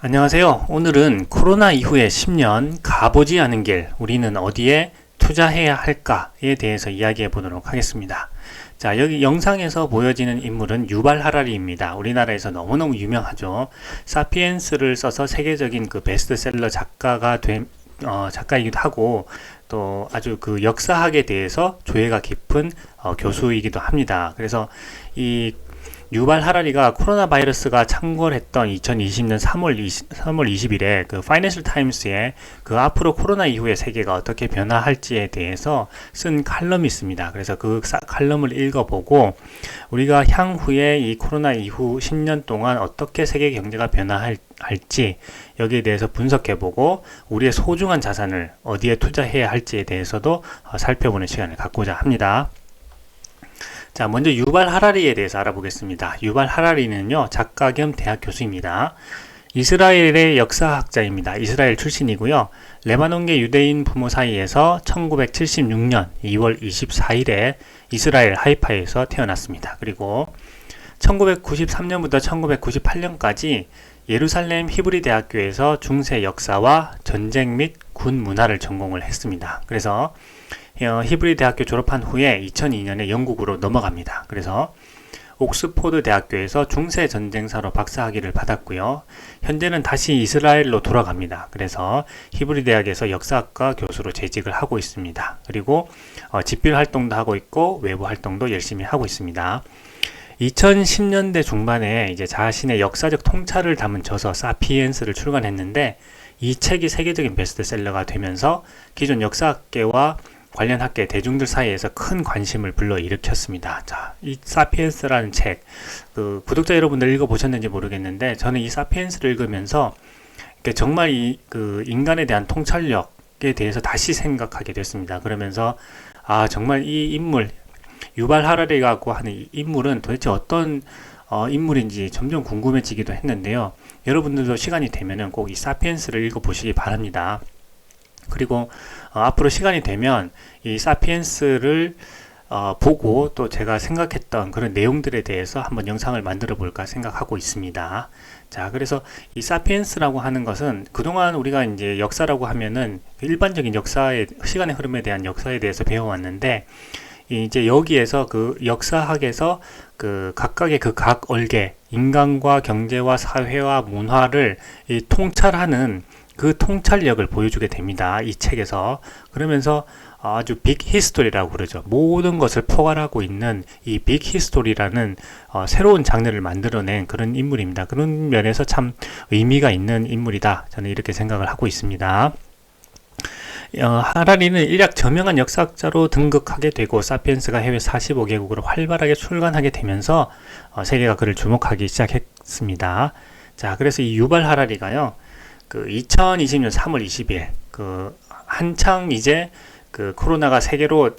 안녕하세요. 오늘은 코로나 이후에 10년 가보지 않은 길, 우리는 어디에 투자해야 할까에 대해서 이야기해 보도록 하겠습니다. 자, 여기 영상에서 보여지는 인물은 유발 하라리입니다. 우리나라에서 너무너무 유명하죠. 사피엔스를 써서 세계적인 그 베스트셀러 작가가 된, 어, 작가이기도 하고, 또 아주 그 역사학에 대해서 조예가 깊은 어, 교수이기도 합니다. 그래서 이 유발 하라리가 코로나 바이러스가 창궐했던 2020년 3월 20, 3월 20일에 그 파이낸셜 타임스에 그 앞으로 코로나 이후의 세계가 어떻게 변화할지에 대해서 쓴 칼럼이 있습니다. 그래서 그 칼럼을 읽어보고 우리가 향후에 이 코로나 이후 10년 동안 어떻게 세계 경제가 변화할지 여기에 대해서 분석해보고 우리의 소중한 자산을 어디에 투자해야 할지에 대해서도 어, 살펴보는 시간을 갖고자 합니다. 자, 먼저 유발 하라리에 대해서 알아보겠습니다. 유발 하라리는요, 작가 겸 대학 교수입니다. 이스라엘의 역사학자입니다. 이스라엘 출신이고요. 레바논계 유대인 부모 사이에서 1976년 2월 24일에 이스라엘 하이파에서 태어났습니다. 그리고 1993년부터 1998년까지 예루살렘 히브리 대학교에서 중세 역사와 전쟁 및 군 문화를 전공을 했습니다. 그래서 어, 히브리 대학교 졸업한 후에 2002년에 영국으로 넘어갑니다. 그래서 옥스포드 대학교에서 중세 전쟁사로 박사학위를 받았고요. 현재는 다시 이스라엘로 돌아갑니다. 그래서 히브리 대학에서 역사학과 교수로 재직을 하고 있습니다. 그리고 어, 집필 활동도 하고 있고 외부 활동도 열심히 하고 있습니다. 2010년대 중반에 이제 자신의 역사적 통찰을 담은 저서 사피엔스를 출간했는데 이 책이 세계적인 베스트셀러가 되면서 기존 역사학계와 관련 학계 대중들 사이에서 큰 관심을 불러일으켰습니다. 자, 이 사피엔스라는 책, 그 구독자 여러분들 읽어보셨는지 모르겠는데 저는 이 사피엔스를 읽으면서 정말 이 그 인간에 대한 통찰력에 대해서 다시 생각하게 됐습니다. 그러면서 아 정말 이 인물 유발 하라리라고 하는 이 인물은 도대체 어떤 어, 인물인지 점점 궁금해지기도 했는데요. 여러분들도 시간이 되면은 꼭 이 사피엔스를 읽어보시기 바랍니다. 그리고 어, 앞으로 시간이 되면 이 사피엔스를 어, 보고 또 제가 생각했던 그런 내용들에 대해서 한번 영상을 만들어 볼까 생각하고 있습니다. 자, 그래서 이 사피엔스라고 하는 것은 그동안 우리가 이제 역사라고 하면은 일반적인 역사의 시간의 흐름에 대한 역사에 대해서 배워왔는데 이제 여기에서 그 역사학에서 그 각각의 그 각 얼개 인간과 경제와 사회와 문화를 이 통찰하는 그 통찰력을 보여주게 됩니다. 이 책에서. 그러면서 아주 빅 히스토리라고 그러죠. 모든 것을 포괄하고 있는 이 빅 히스토리라는 어, 새로운 장르를 만들어낸 그런 인물입니다. 그런 면에서 참 의미가 있는 인물이다. 저는 이렇게 생각을 하고 있습니다. 어, 하라리는 일약 저명한 역사학자로 등극하게 되고 사피엔스가 해외 45개국으로 활발하게 출간하게 되면서 어, 세계가 그를 주목하기 시작했습니다. 자, 그래서 이 유발 하라리가요. 그 2020년 3월 20일 그 한창 이제 그 코로나가 세계로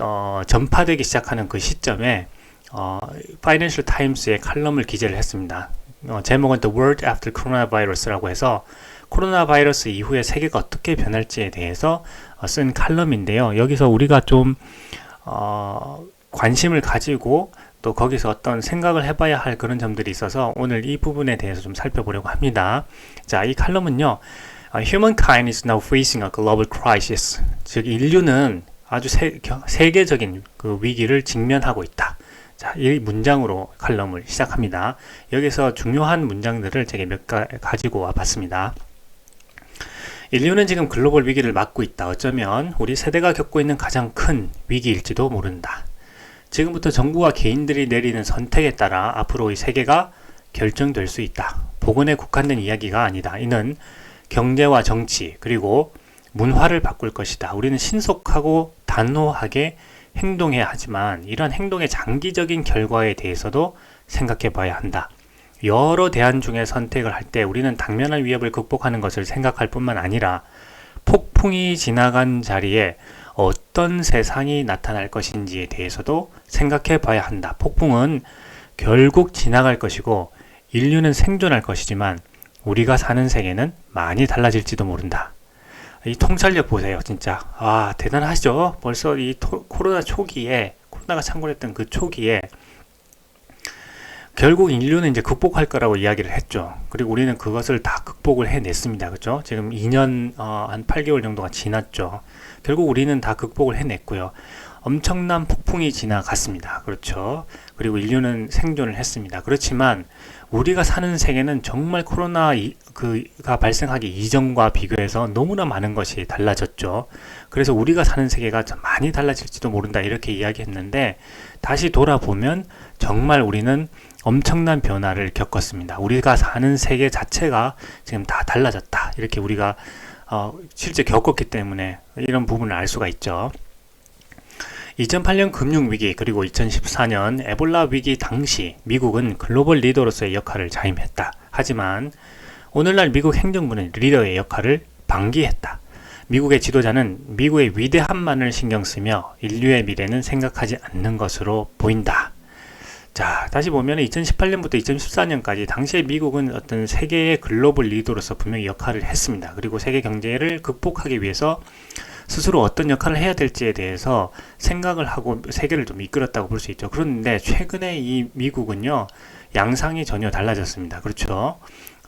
어, 전파되기 시작하는 그 시점에 어, 파이낸셜 타임스의 칼럼을 기재를 했습니다. 어, 제목은 The World After Coronavirus라고 해서 코로나 바이러스 이후에 세계가 어떻게 변할지에 대해서 어, 쓴 칼럼인데요. 여기서 우리가 좀 어, 관심을 가지고 또 거기서 어떤 생각을 해봐야 할 그런 점들이 있어서 오늘 이 부분에 대해서 좀 살펴보려고 합니다. 자, 이 칼럼은요. Humankind is now facing a global crisis. 즉 인류는 아주 세, 세계적인 그 위기를 직면하고 있다. 자, 이 문장으로 칼럼을 시작합니다. 여기서 중요한 문장들을 제가 몇 가, 가지고 와봤습니다. 인류는 지금 글로벌 위기를 맞고 있다. 어쩌면 우리 세대가 겪고 있는 가장 큰 위기일지도 모른다. 지금부터 정부와 개인들이 내리는 선택에 따라 앞으로의 세계가 결정될 수 있다. 복원에 국한된 이야기가 아니다. 이는 경제와 정치 그리고 문화를 바꿀 것이다. 우리는 신속하고 단호하게 행동해야 하지만 이런 행동의 장기적인 결과에 대해서도 생각해 봐야 한다. 여러 대안 중에 선택을 할 때 우리는 당면한 위협을 극복하는 것을 생각할 뿐만 아니라 폭풍이 지나간 자리에 어떤 세상이 나타날 것인지에 대해서도 생각해 봐야 한다. 폭풍은 결국 지나갈 것이고 인류는 생존할 것이지만 우리가 사는 세계는 많이 달라질지도 모른다. 이 통찰력 보세요, 진짜. 아, 대단하죠? 벌써 이 토, 코로나 초기에, 코로나가 창궐했던 그 초기에 결국 인류는 이제 극복할 거라고 이야기를 했죠. 그리고 우리는 그것을 다 극, 극복을 해냈습니다. 그렇죠? 지금 2년 어, 한 8개월 정도가 지났죠. 결국 우리는 다 극복을 해냈고요. 엄청난 폭풍이 지나갔습니다. 그렇죠. 그리고 인류는 생존을 했습니다. 그렇지만 우리가 사는 세계는 정말 코로나 이, 그가 발생하기 이전과 비교해서 너무나 많은 것이 달라졌죠. 그래서 우리가 사는 세계가 좀 많이 달라질지도 모른다 이렇게 이야기했는데 다시 돌아보면 정말 우리는 엄청난 변화를 겪었습니다. 우리가 사는 세계 자체가 지금 다 달라졌다. 이렇게 우리가 어, 실제 겪었기 때문에 이런 부분을 알 수가 있죠. 2008년 금융위기 그리고 2014년 에볼라 위기 당시 미국은 글로벌 리더로서의 역할을 자임했다. 하지만 오늘날 미국 행정부는 리더의 역할을 방기했다. 미국의 지도자는 미국의 위대함만을 신경 쓰며 인류의 미래는 생각하지 않는 것으로 보인다. 자, 다시 보면 2018년부터 2014년까지 당시에 미국은 어떤 세계의 글로벌 리더로서 분명히 역할을 했습니다. 그리고 세계 경제를 극복하기 위해서 스스로 어떤 역할을 해야 될지에 대해서 생각을 하고 세계를 좀 이끌었다고 볼 수 있죠. 그런데 최근에 이 미국은요, 양상이 전혀 달라졌습니다. 그렇죠.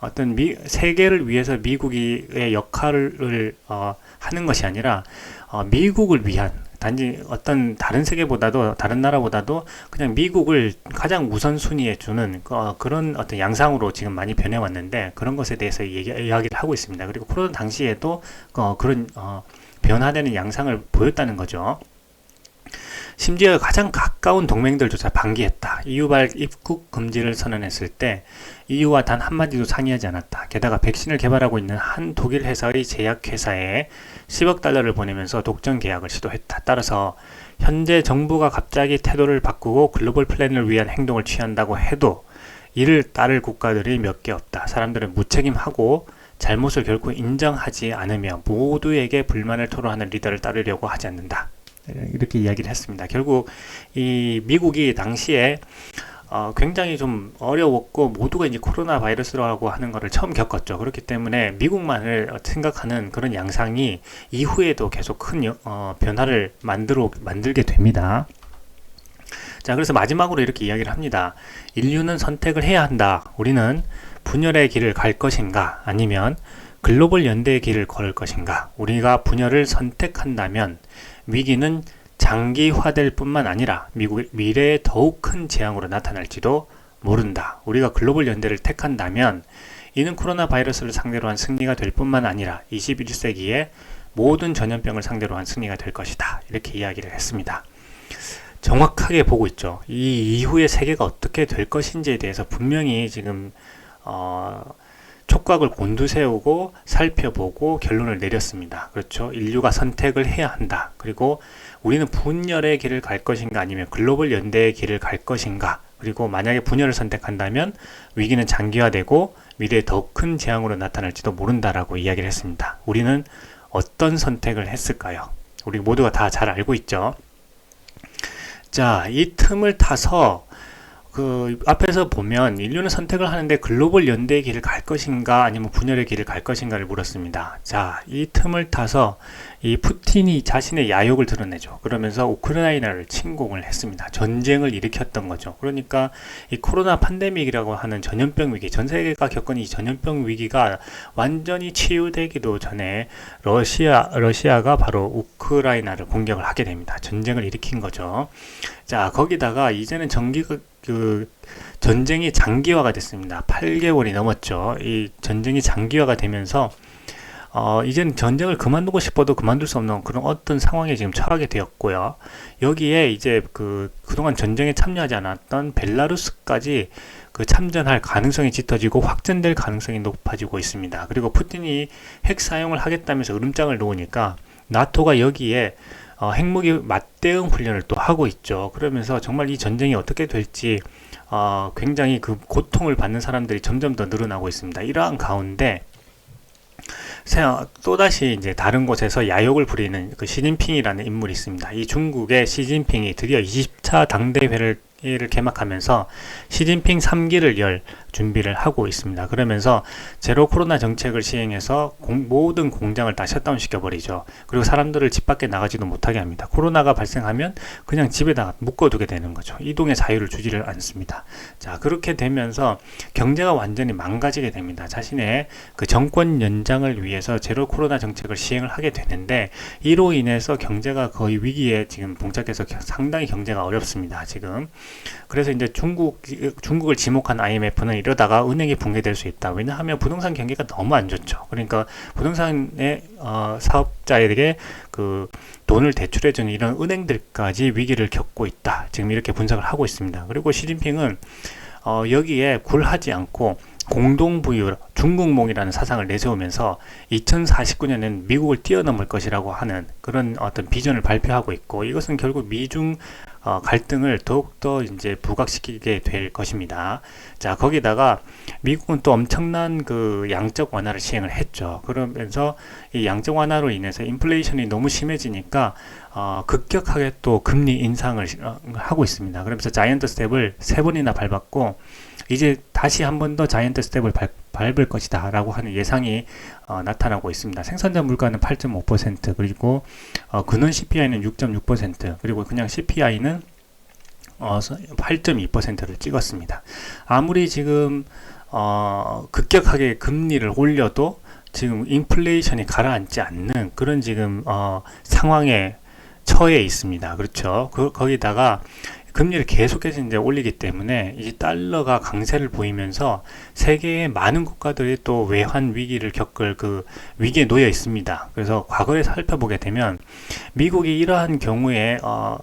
어떤 미, 세계를 위해서 미국의 역할을 어, 하는 것이 아니라 어, 미국을 위한 단지 어떤 다른 세계보다도 다른 나라보다도 그냥 미국을 가장 우선순위에 주는 어, 그런 어떤 양상으로 지금 많이 변해왔는데 그런 것에 대해서 얘기, 이야기를 하고 있습니다. 그리고 코로나 당시에도 어, 그런 어, 변화되는 양상을 보였다는 거죠. 심지어 가장 가까운 동맹들조차 방기했다. EU발 입국 금지를 선언했을 때 EU와 단 한마디도 상의하지 않았다. 게다가 백신을 개발하고 있는 한 독일 회사의 제약회사에 10억 달러를 보내면서 독점 계약을 시도했다. 따라서 현재 정부가 갑자기 태도를 바꾸고 글로벌 플랜을 위한 행동을 취한다고 해도 이를 따를 국가들이 몇 개 없다. 사람들은 무책임하고 잘못을 결코 인정하지 않으며 모두에게 불만을 토로하는 리더를 따르려고 하지 않는다. 이렇게 이야기를 했습니다. 결국 이 미국이 당시에 어, 굉장히 좀 어려웠고 모두가 이제 코로나 바이러스라고 하는 것을 처음 겪었죠. 그렇기 때문에 미국만을 생각하는 그런 양상이 이후에도 계속 큰 어, 변화를 만들어 만들게 됩니다. 자, 그래서 마지막으로 이렇게 이야기를 합니다. 인류는 선택을 해야 한다. 우리는 분열의 길을 갈 것인가 아니면 글로벌 연대의 길을 걸을 것인가 우리가 분열을 선택한다면 위기는 장기화될 뿐만 아니라 미국의 미래에 더욱 큰 재앙으로 나타날지도 모른다. 우리가 글로벌 연대를 택한다면 이는 코로나 바이러스를 상대로 한 승리가 될 뿐만 아니라 21세기에 모든 전염병을 상대로 한 승리가 될 것이다. 이렇게 이야기를 했습니다. 정확하게 보고 있죠. 이 이후의 세계가 어떻게 될 것인지에 대해서 분명히 지금 어, 촉각을 곤두세우고 살펴보고 결론을 내렸습니다. 그렇죠. 인류가 선택을 해야 한다. 그리고 우리는 분열의 길을 갈 것인가 아니면 글로벌 연대의 길을 갈 것인가. 그리고 만약에 분열을 선택한다면 위기는 장기화되고 미래에 더 큰 재앙으로 나타날지도 모른다라고 이야기를 했습니다. 우리는 어떤 선택을 했을까요? 우리 모두가 다 잘 알고 있죠. 자, 이 틈을 타서 그 앞에서 보면 인류는 선택을 하는데 글로벌 연대의 길을 갈 것인가 아니면 분열의 길을 갈 것인가를 물었습니다. 자, 이 틈을 타서 이 푸틴이 자신의 야욕을 드러내죠. 그러면서 우크라이나를 침공을 했습니다. 전쟁을 일으켰던 거죠. 그러니까 이 코로나 팬데믹이라고 하는 전염병 위기, 전 세계가 겪은 이 전염병 위기가 완전히 치유되기도 전에 러시아 러시아가 바로 우크라이나를 공격을 하게 됩니다. 전쟁을 일으킨 거죠. 자, 거기다가 이제는 전기가 그 전쟁이 장기화가 됐습니다. 8개월이 넘었죠. 이 전쟁이 장기화가 되면서 어, 이제는 전쟁을 그만두고 싶어도 그만둘 수 없는 그런 어떤 상황에 지금 처하게 되었고요. 여기에 이제 그 그동안 전쟁에 참여하지 않았던 벨라루스까지 그 참전할 가능성이 짙어지고 확전될 가능성이 높아지고 있습니다. 그리고 푸틴이 핵 사용을 하겠다면서 으름장을 놓으니까 나토가 여기에 어, 핵무기 맞대응 훈련을 또 하고 있죠. 그러면서 정말 이 전쟁이 어떻게 될지 어, 굉장히 그 고통을 받는 사람들이 점점 더 늘어나고 있습니다. 이러한 가운데 또다시 이제 다른 곳에서 야욕을 부리는 그 시진핑이라는 인물이 있습니다. 이 중국의 시진핑이 드디어 20차 당대회를 를 개막하면서 시진핑 3기를 열 준비를 하고 있습니다. 그러면서 제로 코로나 정책을 시행해서 공, 모든 공장을 다 셧다운 시켜버리죠. 그리고 사람들을 집 밖에 나가지도 못하게 합니다. 코로나가 발생하면 그냥 집에다 묶어두게 되는 거죠. 이동의 자유를 주지를 않습니다. 자, 그렇게 되면서 경제가 완전히 망가지게 됩니다. 자신의 그 정권 연장을 위해서 제로 코로나 정책을 시행을 하게 되는데 이로 인해서 경제가 거의 위기에 지금 봉착해서 상당히 경제가 어렵습니다. 지금. 그래서 이제 중국 중국을 지목한 IMF는 이러다가 은행이 붕괴될 수 있다. 왜냐하면 부동산 경기가 너무 안 좋죠. 그러니까 부동산의 어, 사업자에게 그 돈을 대출해 주는 이런 은행들까지 위기를 겪고 있다. 지금 이렇게 분석을 하고 있습니다. 그리고 시진핑은 어, 여기에 굴하지 않고 공동부유 중국몽이라는 사상을 내세우면서 2049년엔 미국을 뛰어넘을 것이라고 하는 그런 어떤 비전을 발표하고 있고 이것은 결국 미중 어, 갈등을 더욱더 이제 부각시키게 될 것입니다. 자, 거기다가 미국은 또 엄청난 그 양적 완화를 시행을 했죠. 그러면서 이 양적 완화로 인해서 인플레이션이 너무 심해지니까 어, 급격하게 또 금리 인상을 어, 하고 있습니다. 그러면서 자이언트 스텝을 세 번이나 밟았고 이제 다시 한 번 더 자이언트 스텝을 밟, 밟을 것이다 라고 하는 예상이 어, 나타나고 있습니다. 생산자 물가는 8.5% 그리고 어, 근원 CPI는 6.6% 그리고 그냥 CPI는 어, 8.2%를 찍었습니다. 아무리 지금 어, 급격하게 금리를 올려도 지금 인플레이션이 가라앉지 않는 그런 지금 어, 상황에 처해 있습니다. 그렇죠. 그, 거기다가 금리를 계속해서 이제 올리기 때문에 이 달러가 강세를 보이면서 세계의 많은 국가들이 또 외환 위기를 겪을 그 위기에 놓여 있습니다. 그래서 과거에 살펴보게 되면 미국이 이러한 경우에 어,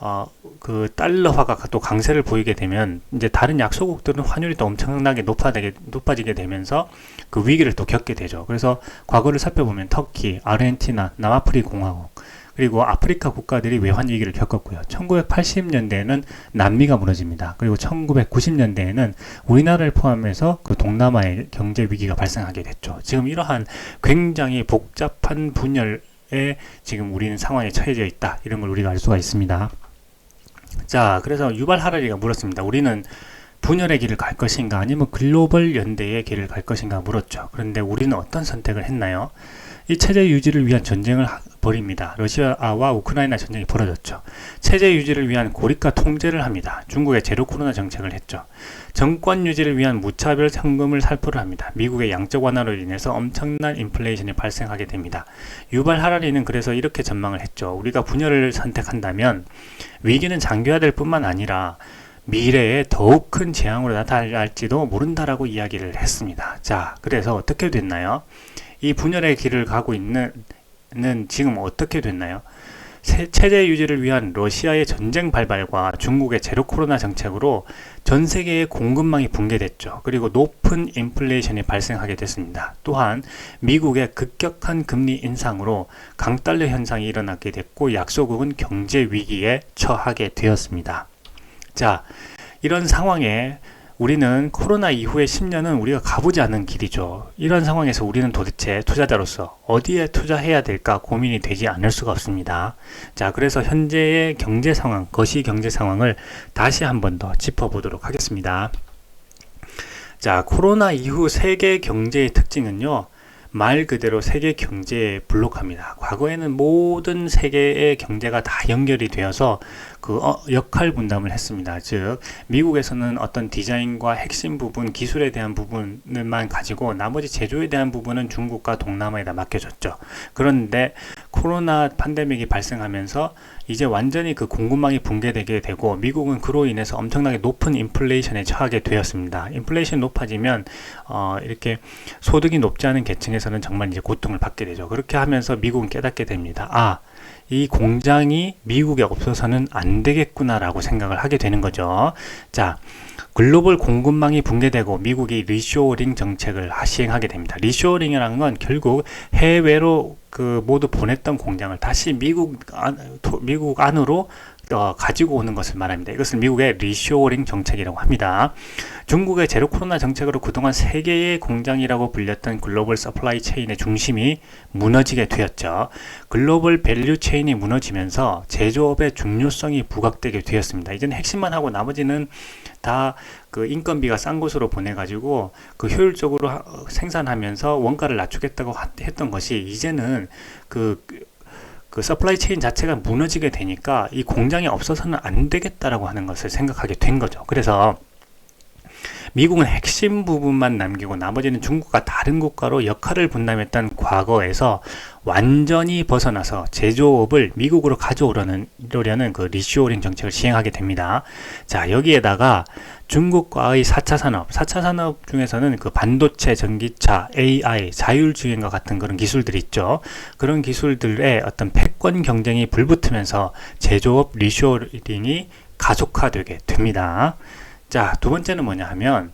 어, 그 달러화가 또 강세를 보이게 되면 이제 다른 약소국들은 환율이 또 엄청나게 높아지게, 높아지게 되면서 그 위기를 또 겪게 되죠. 그래서 과거를 살펴보면 터키, 아르헨티나, 남아프리 공화국 그리고 아프리카 국가들이 외환 위기를 겪었고요. 1980년대에는 남미가 무너집니다. 그리고 1990년대에는 우리나라를 포함해서 그 동남아의 경제 위기가 발생하게 됐죠. 지금 이러한 굉장히 복잡한 분열 에 지금 우리는 상황에 처해져 있다. 이런 걸 우리가 알 수가 있습니다. 자, 그래서 유발 하라리가 물었습니다. 우리는 분열의 길을 갈 것인가 아니면 글로벌 연대의 길을 갈 것인가 물었죠. 그런데 우리는 어떤 선택을 했나요? 이 체제 유지를 위한 전쟁을 벌입니다. 러시아와 우크라이나 전쟁이 벌어졌죠. 체제 유지를 위한 고립과 통제를 합니다. 중국의 제로 코로나 정책을 했죠. 정권 유지를 위한 무차별 상금을 살포를 합니다. 미국의 양적 완화로 인해서 엄청난 인플레이션이 발생하게 됩니다. 유발 하라리는 그래서 이렇게 전망을 했죠. 우리가 분열을 선택한다면 위기는 장기화될 뿐만 아니라 미래에 더욱 큰 재앙으로 나타날지도 모른다라고 이야기를 했습니다. 자, 그래서 어떻게 됐나요? 이 분열의 길을 가고 있는 지금 어떻게 됐나요? 체제 유지를 위한 러시아의 전쟁 발발과 중국의 제로 코로나 정책으로 전 세계의 공급망이 붕괴됐죠. 그리고 높은 인플레이션이 발생하게 됐습니다. 또한 미국의 급격한 금리 인상으로 강달러 현상이 일어나게 됐고 약소국은 경제 위기에 처하게 되었습니다. 자, 이런 상황에 우리는 코로나 이후의 10년은 우리가 가보지 않은 길이죠. 이런 상황에서 우리는 도대체 투자자로서 어디에 투자해야 될까 고민이 되지 않을 수가 없습니다. 자, 그래서 현재의 경제 상황, 거시 경제 상황을 다시 한 번 더 짚어보도록 하겠습니다. 자, 코로나 이후 세계 경제의 특징은요. 말 그대로 세계 경제에 불록합니다. 과거에는 모든 세계의 경제가 다 연결이 되어서 그 어, 역할 분담을 했습니다. 즉 미국에서는 어떤 디자인과 핵심 부분, 기술에 대한 부분을만 가지고 나머지 제조에 대한 부분은 중국과 동남아에다 맡겨졌죠. 그런데 코로나 팬데믹이 발생하면서 이제 완전히 그 공급망이 붕괴되게 되고 미국은 그로 인해서 엄청나게 높은 인플레이션에 처하게 되었습니다. 인플레이션 높아지면 어, 이렇게 소득이 높지 않은 계층에서는 정말 이제 고통을 받게 되죠. 그렇게 하면서 미국은 깨닫게 됩니다. 아, 이 공장이 미국에 없어서는 안 되겠구나라고 생각을 하게 되는 거죠. 자, 글로벌 공급망이 붕괴되고 미국이 리쇼링 정책을 시행하게 됩니다. 리쇼링이라는 건 결국 해외로 그 모두 보냈던 공장을 다시 미국 안, 미국 안으로 어, 가지고 오는 것을 말합니다. 이것을 미국의 리쇼링 정책이라고 합니다. 중국의 제로 코로나 정책으로 그동안 세계의 공장이라고 불렸던 글로벌 서플라이 체인의 중심이 무너지게 되었죠. 글로벌 밸류 체인이 무너지면서 제조업의 중요성이 부각되게 되었습니다. 이제는 핵심만 하고 나머지는 다 그 인건비가 싼 곳으로 보내가지고 그 효율적으로 하- 어, 생산하면서 원가를 낮추겠다고 하- 했던 것이 이제는 그그 서플라이 체인 자체가 무너지게 되니까 이 공장이 없어서는 안 되겠다라고 하는 것을 생각하게 된 거죠. 그래서 미국은 핵심 부분만 남기고 나머지는 중국과 다른 국가로 역할을 분담했던 과거에서 완전히 벗어나서 제조업을 미국으로 가져오려는 이러려는 그 리쇼링 정책을 시행하게 됩니다. 자, 여기에다가 중국과의 4차 산업, 4차 산업 중에서는 그 반도체, 전기차, AI, 자율주행과 같은 그런 기술들이 있죠. 그런 기술들의 어떤 패권 경쟁이 불붙으면서 제조업 리쇼링이 가속화되게 됩니다. 자, 두 번째는 뭐냐 하면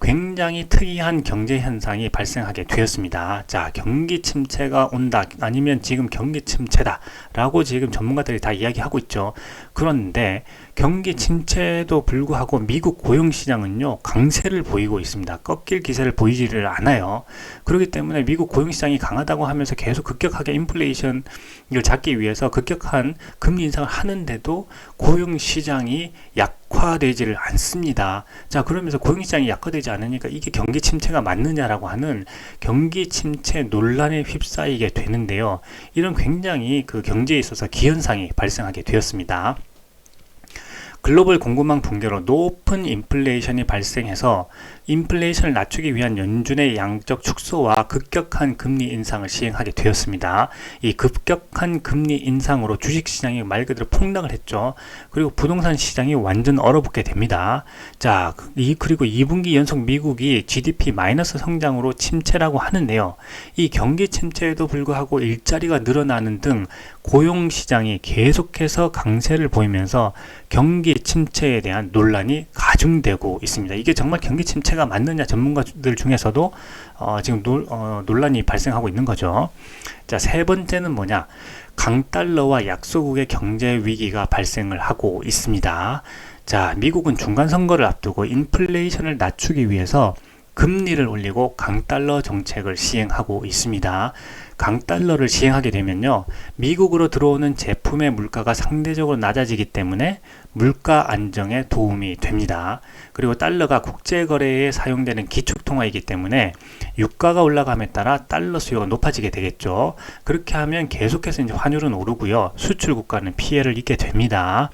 굉장히 특이한 경제 현상이 발생하게 되었습니다. 자, 경기 침체가 온다. 아니면 지금 경기 침체다 라고 지금 전문가들이 다 이야기하고 있죠. 그런데 경기 침체도 불구하고 미국 고용 시장은요, 강세를 보이고 있습니다. 꺾일 기세를 보이지를 않아요. 그렇기 때문에 미국 고용 시장이 강하다고 하면서 계속 급격하게 인플레이션을 잡기 위해서 급격한 금리 인상을 하는데도 고용 시장이 약화되지를 않습니다. 자, 그러면서 고용 시장이 약화되지 않으니까 이게 경기 침체가 맞느냐라고 하는 경기 침체 논란에 휩싸이게 되는데요. 이런 굉장히 그 경제에 있어서 기현상이 발생하게 되었습니다. 글로벌 공급망 붕괴로 높은 인플레이션이 발생해서 인플레이션을 낮추기 위한 연준의 양적 축소와 급격한 금리 인상을 시행하게 되었습니다. 이 급격한 금리 인상으로 주식 시장이 말 그대로 폭락을 했죠. 그리고 부동산 시장이 완전 얼어붙게 됩니다. 자, 이 그리고 2분기 연속 미국이 GDP 마이너스 성장으로 침체라고 하는데요. 이 경기 침체에도 불구하고 일자리가 늘어나는 등 고용 시장이 계속해서 강세를 보이면서 경기 침체에 대한 논란이 가 중되고 있습니다. 이게 정말 경기 침체가 맞느냐 전문가들 중에서도 어, 지금 논, 어, 논란이 발생하고 있는 거죠. 자, 세 번째는 뭐냐? 강달러와 약소국의 경제 위기가 발생을 하고 있습니다. 자, 미국은 중간 선거를 앞두고 인플레이션을 낮추기 위해서 금리를 올리고 강달러 정책을 시행하고 있습니다. 강달러를 시행하게 되면요. 미국으로 들어오는 제품의 물가가 상대적으로 낮아지기 때문에 물가 안정에 도움이 됩니다. 그리고 달러가 국제 거래에 사용되는 기축 통화이기 때문에 유가가 올라감에 따라 달러 수요가 높아지게 되겠죠. 그렇게 하면 계속해서 이제 환율은 오르고요. 수출 국가는 피해를 입게 됩니다.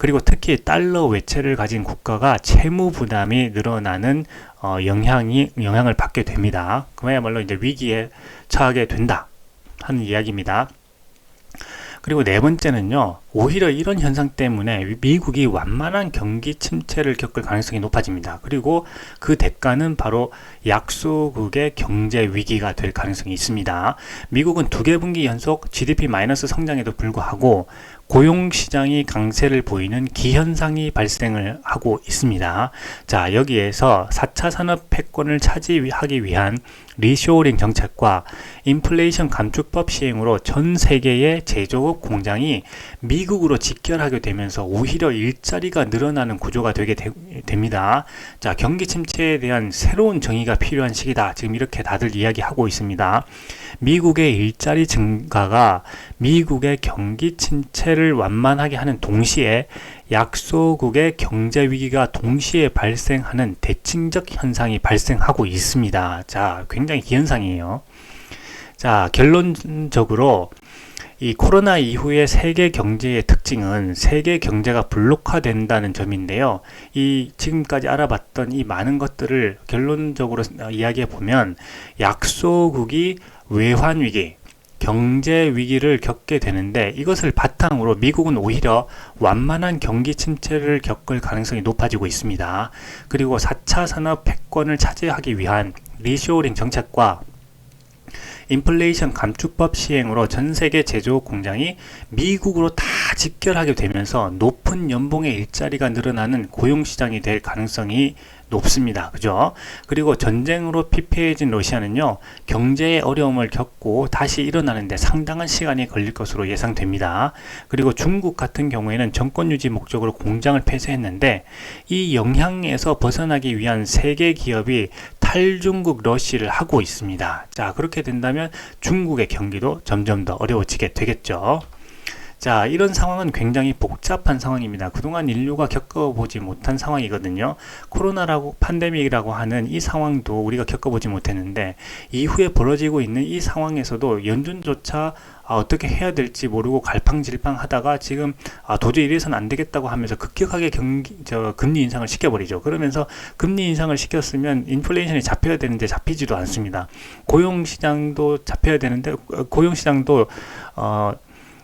그리고 특히 달러 외채를 가진 국가가 채무 부담이 늘어나는 어, 영향이 영향을 받게 됩니다. 그야말로 이제 위기에 처하게 된다 하는 이야기입니다. 그리고 네 번째는요, 오히려 이런 현상 때문에 미국이 완만한 경기 침체를 겪을 가능성이 높아집니다. 그리고 그 대가는 바로 약소국의 경제 위기가 될 가능성이 있습니다. 미국은 두 개 분기 연속 GDP 마이너스 성장에도 불구하고 고용 시장이 강세를 보이는 기현상이 발생을 하고 있습니다. 자, 여기에서 4차 산업 패권을 차지하기 위한 리쇼링 정책과 인플레이션 감축법 시행으로 전 세계의 제조업 공장이 미국으로 직결하게 되면서 오히려 일자리가 늘어나는 구조가 되게 되, 됩니다. 자, 경기 침체에 대한 새로운 정의가 필요한 시기다. 지금 이렇게 다들 이야기하고 있습니다. 미국의 일자리 증가가 미국의 경기 침체를 완만하게 하는 동시에 약소국의 경제 위기가 동시에 발생하는 대칭적 현상이 발생하고 있습니다. 자, 굉장히 기현상이에요. 자, 결론적으로 이 코로나 이후의 세계 경제의 특징은 세계 경제가 블록화된다는 점인데요. 이 지금까지 알아봤던 이 많은 것들을 결론적으로 이야기해 보면 약소국이 외환 위기, 경제 위기를 겪게 되는데 이것을 바탕으로 미국은 오히려 완만한 경기 침체를 겪을 가능성이 높아지고 있습니다. 그리고 4차 산업 패권을 차지하기 위한 리쇼링 정책과 인플레이션 감축법 시행으로 전 세계 제조업 공장이 미국으로 다 직결하게 되면서 높은 연봉의 일자리가 늘어나는 고용 시장이 될 가능성이 높습니다. 그죠? 그리고 전쟁으로 피폐해진 러시아는요, 경제의 어려움을 겪고 다시 일어나는데 상당한 시간이 걸릴 것으로 예상됩니다. 그리고 중국 같은 경우에는 정권 유지 목적으로 공장을 폐쇄했는데 이 영향에서 벗어나기 위한 세계 기업이 탈중국 러시를 하고 있습니다. 자, 그렇게 된다면 중국의 경기도 점점 더 어려워지게 되겠죠. 자, 이런 상황은 굉장히 복잡한 상황입니다. 그동안 인류가 겪어보지 못한 상황이거든요. 코로나라고, 판데믹이라고 하는 이 상황도 우리가 겪어보지 못했는데, 이후에 벌어지고 있는 이 상황에서도 연준조차 아, 어떻게 해야 될지 모르고 갈팡질팡 하다가 지금 아, 도저히 이래서는 안 되겠다고 하면서 급격하게 경기, 저, 금리 인상을 시켜버리죠. 그러면서 금리 인상을 시켰으면 인플레이션이 잡혀야 되는데 잡히지도 않습니다. 고용 시장도 잡혀야 되는데, 어, 고용 시장도, 어,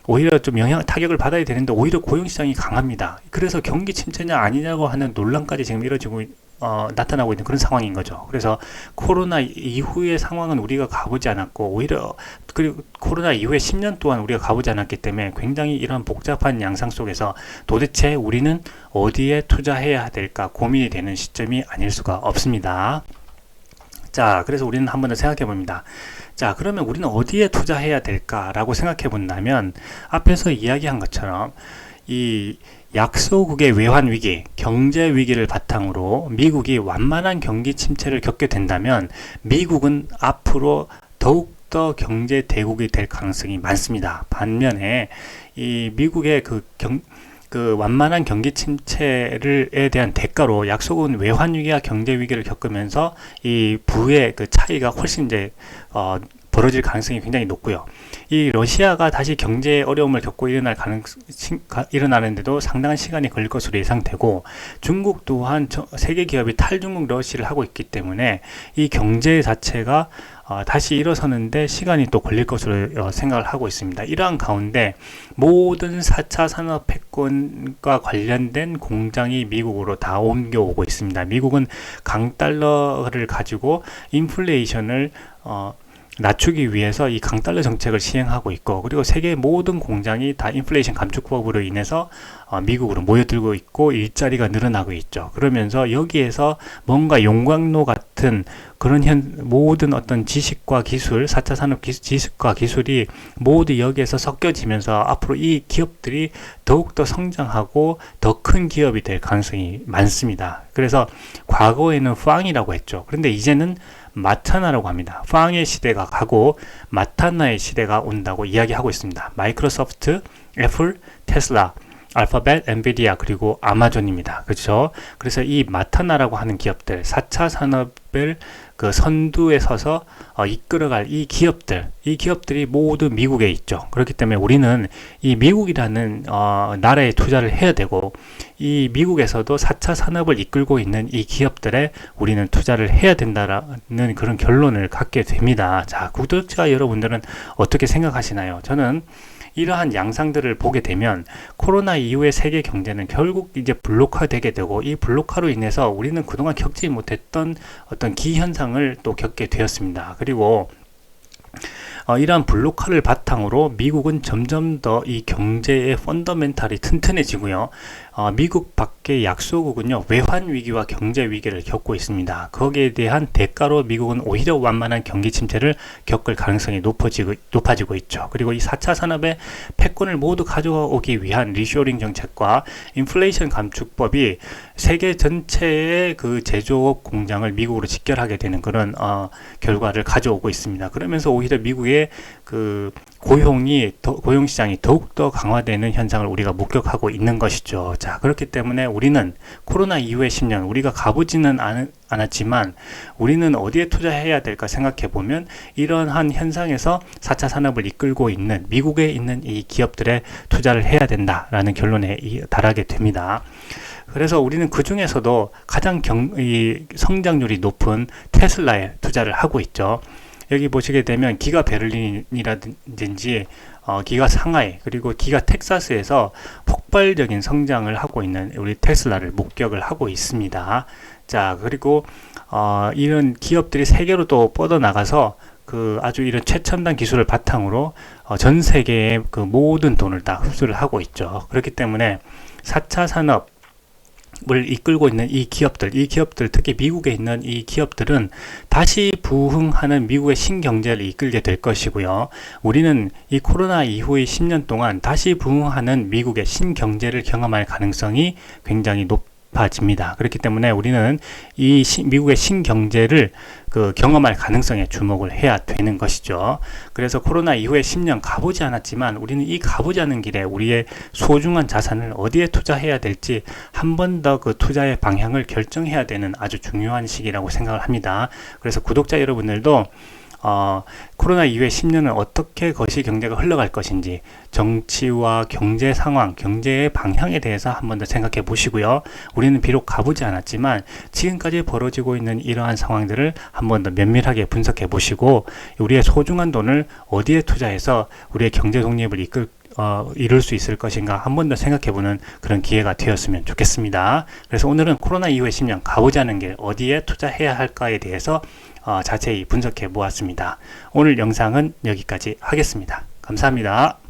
오히려 좀 영향 타격을 받아야 되는데 오히려 고용 시장이 강합니다. 그래서 경기 침체냐 아니냐고 하는 논란까지 지금 이뤄지고 어, 나타나고 있는 그런 상황인 거죠. 그래서 코로나 이후의 상황은 우리가 가보지 않았고 오히려 그리고 코로나 이후에 10년 동안 우리가 가보지 않았기 때문에 굉장히 이런 복잡한 양상 속에서 도대체 우리는 어디에 투자해야 될까 고민이 되는 시점이 아닐 수가 없습니다. 자, 그래서 우리는 한 번 더 생각해 봅니다. 자, 그러면 우리는 어디에 투자해야 될까라고 생각해 본다면 앞에서 이야기한 것처럼 이 약소국의 외환 위기, 경제 위기를 바탕으로 미국이 완만한 경기 침체를 겪게 된다면 미국은 앞으로 더욱 더 경제 대국이 될 가능성이 많습니다. 반면에 이 미국의 그 경, 그 완만한 경기 침체를에 대한 대가로 약속은 외환 위기와 경제 위기를 겪으면서 이 부의 그 차이가 훨씬 이제 어 벌어질 가능성이 굉장히 높고요. 이 러시아가 다시 경제 어려움을 겪고 일어날 가능 일어나는데도 상당한 시간이 걸릴 것으로 예상되고 중국 또한 세계 기업이 탈중국 러시를 하고 있기 때문에 이 경제 자체가 어, 다시 일어서는데 시간이 또 걸릴 것으로 어, 생각을 하고 있습니다. 이러한 가운데 모든 4차 산업 패권과 관련된 공장이 미국으로 다 옮겨오고 있습니다. 미국은 강달러를 가지고 인플레이션을 어, 낮추기 위해서 이 강달러 정책을 시행하고 있고 그리고 세계 모든 공장이 다 인플레이션 감축법으로 인해서 어, 미국으로 모여들고 있고 일자리가 늘어나고 있죠. 그러면서 여기에서 뭔가 용광로 같은 그런 현 모든 어떤 지식과 기술, 4차 산업 기, 지식과 기술이 모두 여기에서 섞여지면서 앞으로 이 기업들이 더욱더 성장하고 더 큰 기업이 될 가능성이 많습니다. 그래서 과거에는 팡이라고 했죠. 그런데 이제는 마타나라고 합니다. 팡의 시대가 가고 마타나의 시대가 온다고 이야기하고 있습니다. 마이크로소프트, 애플, 테슬라, 알파벳, 엔비디아 그리고 아마존입니다. 그렇죠? 그래서 이 마타나라고 하는 기업들 4차 산업을 그 선두에 서서 어, 이끌어갈 이 기업들, 이 기업들이 모두 미국에 있죠. 그렇기 때문에 우리는 이 미국이라는 어, 나라에 투자를 해야 되고 이 미국에서도 4차 산업을 이끌고 있는 이 기업들에 우리는 투자를 해야 된다라는 그런 결론을 갖게 됩니다. 자, 구독자 여러분들은 어떻게 생각하시나요? 저는 이러한 양상들을 보게 되면 코로나 이후의 세계 경제는 결국 이제 블록화되게 되고 이 블록화로 인해서 우리는 그동안 겪지 못했던 어떤 기현상을 또 겪게 되었습니다. 그리고 어, 이러한 블록화를 바탕으로 미국은 점점 더 이 경제의 펀더멘탈이 튼튼해지고요. 어, 미국 밖의 약소국은요 외환 위기와 경제 위기를 겪고 있습니다. 거기에 대한 대가로 미국은 오히려 완만한 경기 침체를 겪을 가능성이 높아지고, 높아지고 있죠. 그리고 이 4차 산업의 패권을 모두 가져오기 위한 리쇼링 정책과 인플레이션 감축법이 세계 전체의 그 제조업 공장을 미국으로 직결하게 되는 그런 어, 결과를 가져오고 있습니다. 그러면서 오히려 미국의 그 고용이 더, 고용 시장이 더욱 더 강화되는 현상을 우리가 목격하고 있는 것이죠. 자, 그렇기 때문에 우리는 코로나 이후의 10년 우리가 가보지는 않, 않았지만 우리는 어디에 투자해야 될까 생각해 보면 이러한 현상에서 4차 산업을 이끌고 있는 미국에 있는 이 기업들에 투자를 해야 된다라는 결론에 달하게 됩니다. 그래서 우리는 그 중에서도 가장 경, 이 성장률이 높은 테슬라에 투자를 하고 있죠. 여기 보시게 되면 기가 베를린이라든지 어, 기가 상하이 그리고 기가 텍사스에서 폭발적인 성장을 하고 있는 우리 테슬라를 목격을 하고 있습니다. 자 그리고 어, 이런 기업들이 세계로 또 뻗어 나가서 그 아주 이런 최첨단 기술을 바탕으로 어, 전 세계의 그 모든 돈을 다 흡수를 하고 있죠. 그렇기 때문에 4차 산업 을 이끌고 있는 이 기업들, 이 기업들, 특히 미국에 있는 이 기업들은 다시 부흥하는 미국의 신경제를 이끌게 될 것이고요. 우리는 이 코로나 이후의 10년 동안 다시 부흥하는 미국의 신경제를 경험할 가능성이 굉장히 높 아집니다. 그렇기 때문에 우리는 이 시- 미국의 신경제를 그 경험할 가능성에 주목을 해야 되는 것이죠. 그래서 코로나 이후에 10년 가보지 않았지만 우리는 이 가보지 않은 길에 우리의 소중한 자산을 어디에 투자해야 될지 한 번 더 그 투자의 방향을 결정해야 되는 아주 중요한 시기라고 생각을 합니다. 그래서 구독자 여러분들도 어, 코로나 이후에 10년은 어떻게 거시 경제가 흘러갈 것인지 정치와 경제 상황, 경제의 방향에 대해서 한 번 더 생각해 보시고요. 우리는 비록 가보지 않았지만 지금까지 벌어지고 있는 이러한 상황들을 한 번 더 면밀하게 분석해 보시고 우리의 소중한 돈을 어디에 투자해서 우리의 경제 독립을 이끌 어, 이룰 수 있을 것인가 한 번 더 생각해보는 그런 기회가 되었으면 좋겠습니다. 그래서 오늘은 코로나 이후의 10년 가보지 않은 길 어디에 투자해야 할까에 대해서 어, 자세히 분석해 보았습니다. 오늘 영상은 여기까지 하겠습니다. 감사합니다.